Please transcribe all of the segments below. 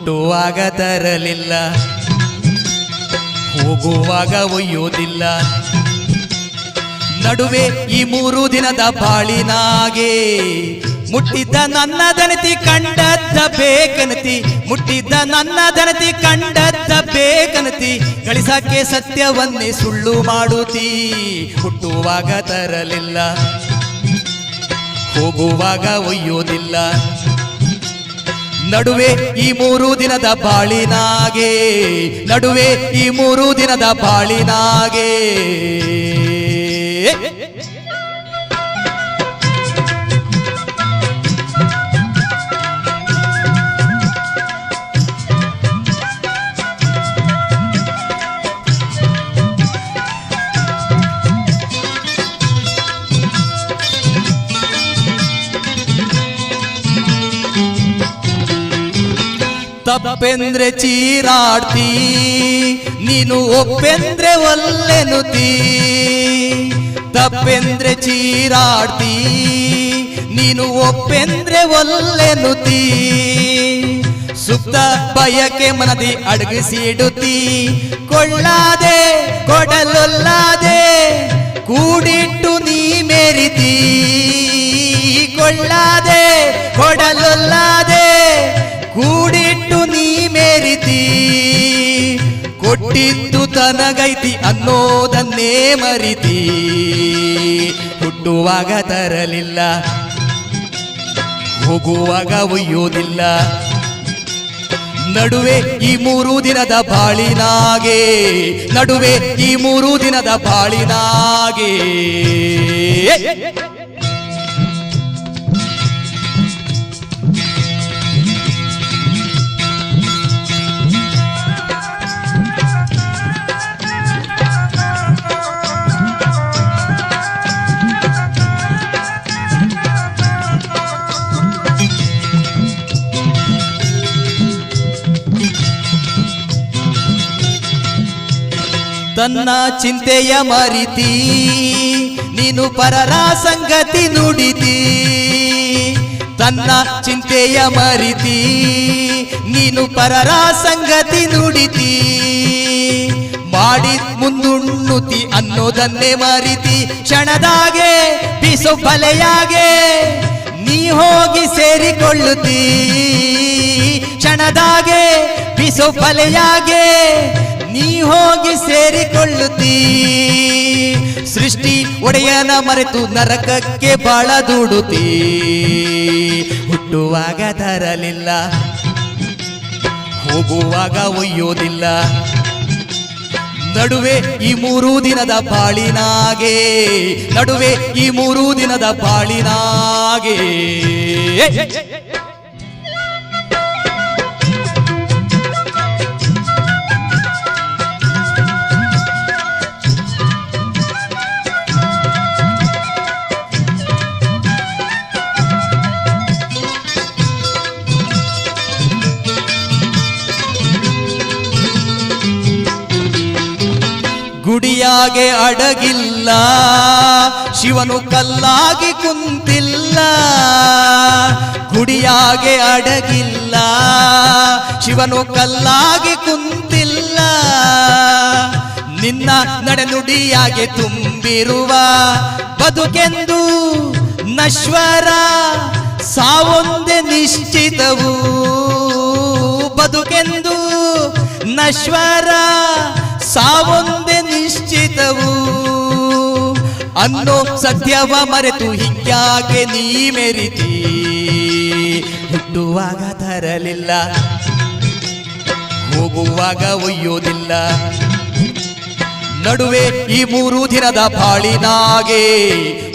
ಹುಟ್ಟುವಾಗ ತರಲಿಲ್ಲ. ಹೋಗುವಾಗ ಒಯ್ಯೋದಿಲ್ಲ. ನಡುವೆ ಈ ಮೂರು ದಿನದ ಬಾಳಿನಾಗೆ ಮುಟ್ಟಿದ್ದ ನನ್ನ ದನತಿ ಕಂಡದ್ದ ಬೇಕನತಿ, ಮುಟ್ಟಿದ್ದ ನನ್ನ ದನತಿ ಕಂಡದ್ದ ಬೇಕನತಿ ಗಳಿಸಕ್ಕೆ ಸತ್ಯವನ್ನೇ ಸುಳ್ಳು ಮಾಡುತ್ತೀ. ಹುಟ್ಟುವಾಗ ತರಲಿಲ್ಲ. ಹೋಗುವಾಗ ಒಯ್ಯೋದಿಲ್ಲ. ನಡುವೆ ಈ ಮೂರು ದಿನದ ಬಾಳಿನಾಗೆ ನಡುವೆ ಈ ಮೂರು ದಿನದ ಬಾಳಿನಾಗೆ. ತಪ್ಪೆಂದ್ರೆ ಚೀರಾಡ್ತಿ, ನೀನು ಒಪ್ಪೆಂದ್ರೆ ಒಲ್ಲೆನುತಿ ತಪ್ಪೆಂದ್ರೆ ಚೀರಾಡ್ತಿ, ನೀನು ಒಪ್ಪೆಂದ್ರೆ ಒಲ್ಲೆನುತಿ ಸುಪ್ತ ಬಯಕೆ ಮನದಿ ಅಡಗಿಸಿಡುತ್ತಿ ಕೊಳ್ಳಾದೆ, ಕೊಡಲೊಲ್ಲಾದೆ, ಕೂಡಿಟ್ಟು ನೀ ಮೇರಿತಿ. ಕೊಳ್ಳಾದೆ, ಕೊಡಲೊಲ್ಲಾದೆ ಕೊಟ್ಟಿದ್ದು ತನಗೈತಿ ಅನ್ನೋದನ್ನೇ ಮರಿತಿ. ಹುಟ್ಟುವಾಗ ತರಲಿಲ್ಲ, ಹೋಗುವಾಗ ಒಯ್ಯೋದಿಲ್ಲ. ನಡುವೆ ಈ ಮೂರು ದಿನದ ಬಾಳಿನಾಗೆ, ನಡುವೆ ಈ ಮೂರು ದಿನದ ಬಾಳಿನಾಗೆ. ತನ್ನ ಚಿಂತೆಯ ಮರಿತಿ, ನೀನು ಪರರ ಸಂಗತಿ ನುಡಿತಿ. ತನ್ನ ಚಿಂತೆಯ ಮರಿತಿ, ನೀನು ಪರರ ಸಂಗತಿ ನುಡಿತಿ. ಮಾಡಿ ಮುಂದುಣ್ಣುತಿ ಅನ್ನೋದನ್ನೇ ಮರಿತಿ, ಕ್ಷಣದಾಗೆ ಬಿಸು ಬಲೆಯಾಗೆ ನೀ ಹೋಗಿ ಸೇರಿಕೊಳ್ಳುತ್ತೀ. ಕ್ಷಣದಾಗೆ ಬಿಸು ಬಲೆಯಾಗೆ ಸೇರಿಕೊಳ್ಳುತ್ತೀ? ಸೃಷ್ಟಿ ಒಡೆಯನ ಮರೆತು ನರಕಕ್ಕೆ ಬಾಳ ದೂಡುತ್ತೀ ಹುಟ್ಟುವಾಗ ತರಲಿಲ್ಲ, ಹೋಗುವಾಗ ಒಯ್ಯೋದಿಲ್ಲ. ನಡುವೆ ಈ ಮೂರು ದಿನದ ಬಾಳಿನಾಗೆ ನಡುವೆ ಈ ಮೂರು ದಿನದ ಬಾಳಿನಾಗೆ ಗುಡಿಯಾಗೆ ಅಡಗಿಲ್ಲ, ಶಿವನು ಕಲ್ಲಾಗಿ ಕುಂತಿಲ್ಲ, ಗುಡಿಯಾಗೆ ಅಡಗಿಲ್ಲ, ಶಿವನು ಕಲ್ಲಾಗಿ ಕುಂತಿಲ್ಲ. ನಿನ್ನ ನಡೆನುಡಿಯಾಗೆ ತುಂಬಿರುವ ಬದುಕೆಂದು ನಶ್ವರ ಸಾವೊಂದೆ ನಿಶ್ಚಿತವು. ಬದುಕೆಂದು ನಶ್ವರ ಸಾವೊಂದೆ ಅನ್ನೋ ಸತ್ಯವ ಮರೆತು ಹಿಂಗ್ಯಾಕೆ ನೀ ಮೆರಿತಿ? ಹುಟ್ಟುವಾಗ ತರಲಿಲ್ಲ, ಹೋಗುವಾಗ ಒಯ್ಯೋದಿಲ್ಲ ನಡುವೆ ಈ ಮೂರು ದಿನದ ಬಾಳಿನಾಗೆ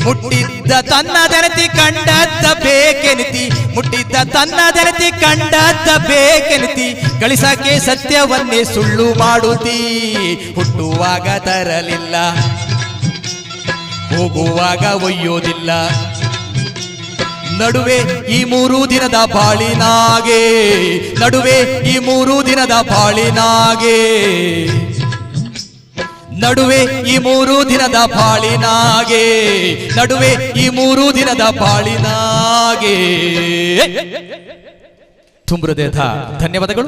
ಮುಟ್ಟಿದ್ದ ತನ್ನ ದನತಿ ಕಂಡದ್ದ ಬೇಕೆನಿತಿ ಮುಟ್ಟಿದ್ದ ತನ್ನ ದನತಿ ಕಂಡದ್ದ ಬೇಕೆನಿತಿ ಗಳಿಸಕ್ಕೆ ಸತ್ಯವನ್ನೇ ಸುಳ್ಳು ಮಾಡುತ್ತೀ, ಹುಟ್ಟುವಾಗ ತರಲಿಲ್ಲ. ಹೋಗುವಾಗ ಒಯ್ಯೋದಿಲ್ಲ. ನಡುವೆ ಈ ಮೂರು ದಿನದ ಬಾಳಿನಾಗೆ ನಡುವೆ ಈ ಮೂರು ದಿನದ ಬಾಳಿನಾಗೆ ನಡುವೆ ಈ ಮೂರು ದಿನದ ಬಾಳಿನಾಗೆ ನಡುವೆ ಈ ಮೂರು ದಿನದ ಬಾಳಿನಾಗೆ ತುಂಬ ಧನ್ಯವಾದಗಳು.